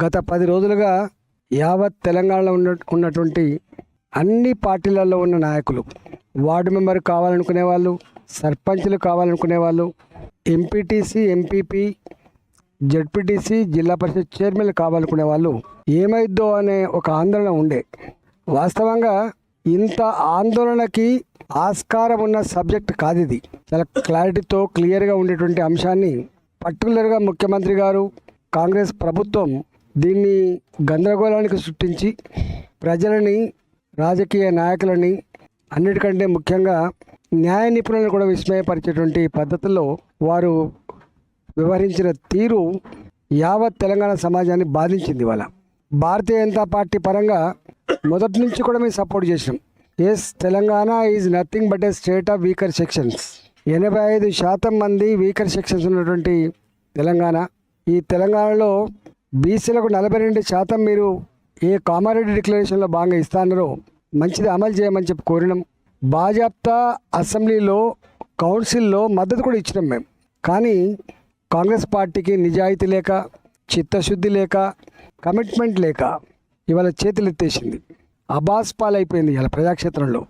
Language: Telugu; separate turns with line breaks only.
గత పది రోజులుగా యావత్ తెలంగాణలో ఉన్న ఉన్నటువంటి అన్ని పార్టీలలో ఉన్న నాయకులు వార్డు మెంబర్ కావాలనుకునే వాళ్ళు సర్పంచ్లు కావాలనుకునే వాళ్ళు ఎంపీటీసీ ఎంపీపీ జడ్పీటీసీ జిల్లా పరిషత్ చైర్మన్లు కావాలనుకునే వాళ్ళు ఏమైద్దో అనే ఒక ఆందోళన ఉండే. వాస్తవంగా ఇంత ఆందోళనకి ఆస్కారం ఉన్న సబ్జెక్ట్ కాదు ఇది చాలా క్లారిటీతో క్లియర్గా ఉండేటువంటి అంశాన్ని పర్టికులర్గా ముఖ్యమంత్రి గారు కాంగ్రెస్ ప్రభుత్వం దీన్ని గందరగోళానికి సృష్టించి ప్రజలని రాజకీయ నాయకులని అన్నిటికంటే ముఖ్యంగా న్యాయ నిపుణులను కూడా విస్మయపరిచేటువంటి పద్ధతుల్లో వారు వ్యవహరించిన తీరు యావత్ తెలంగాణ సమాజాన్ని బాధించింది వాళ్ళ భారతీయ జనతా పార్టీ పరంగా మొదటి నుంచి కూడా మేము సపోర్ట్ చేసినాం yes Telangana is nothing but a state of weaker sections ఎనభై ఐదు శాతం మంది వీకర్ సెక్షన్స్ ఉన్నటువంటి తెలంగాణ. ఈ తెలంగాణలో బీసీలకు నలభై రెండు శాతం మీరు ఏ కామారెడ్డి డిక్లరేషన్లో భాగంగా ఇస్తానో మంచిది అమలు చేయమని చెప్పి కోరినాం. భాజప్తా అసెంబ్లీలో కౌన్సిల్లో మద్దతు కూడా ఇచ్చినాం మేము. కానీ కాంగ్రెస్ పార్టీకి నిజాయితీ లేక చిత్తశుద్ధి లేక కమిట్మెంట్ లేక ఇవాళ చేతులు ఎత్తేసింది అబాస్ పాలైపోయింది ఇవాళ ప్రజాక్షేత్రంలో.